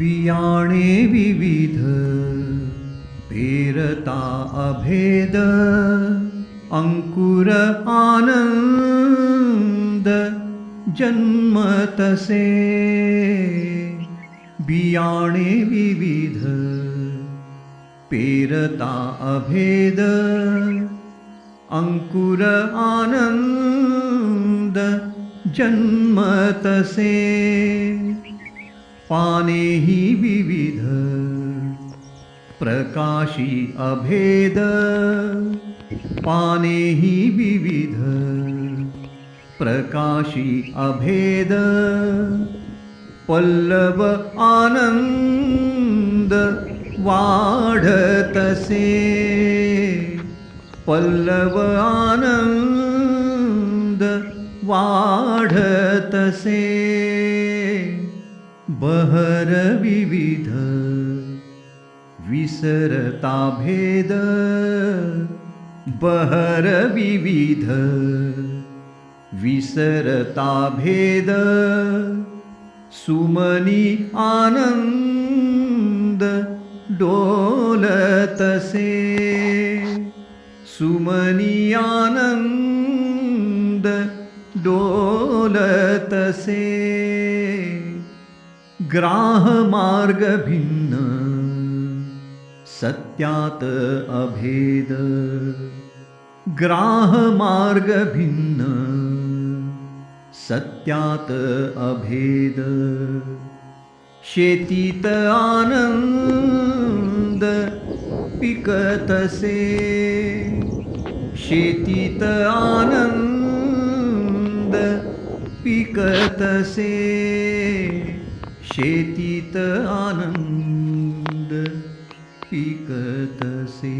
बियाणे विविध पेरता अभेद अंकुर आनंद जन्मतसे बियाणे विविध पेरता अभेद अंकुर आनंद जन्मतसे पानेही विविध, प्रकाशी अभेद। पाने ही विविध, प्रकाशी अभेद। पल्लव आनंद वाढतसे पल्लव आनंद वाढतसे बहर विविध विसरता भेद बहर विविध विसरता भेद सुमनी आनंद डोलतसे सुमनी आनंद डोलतसे ग्राह मार्ग भिन्न। सत्यात अभेद। ग्राह मार्ग भिन्न। सत्यात अभेद। शेतीत आनंद पिकतसे शेतीत आनंद पिकतसे शेतीत आनंद पिकतसे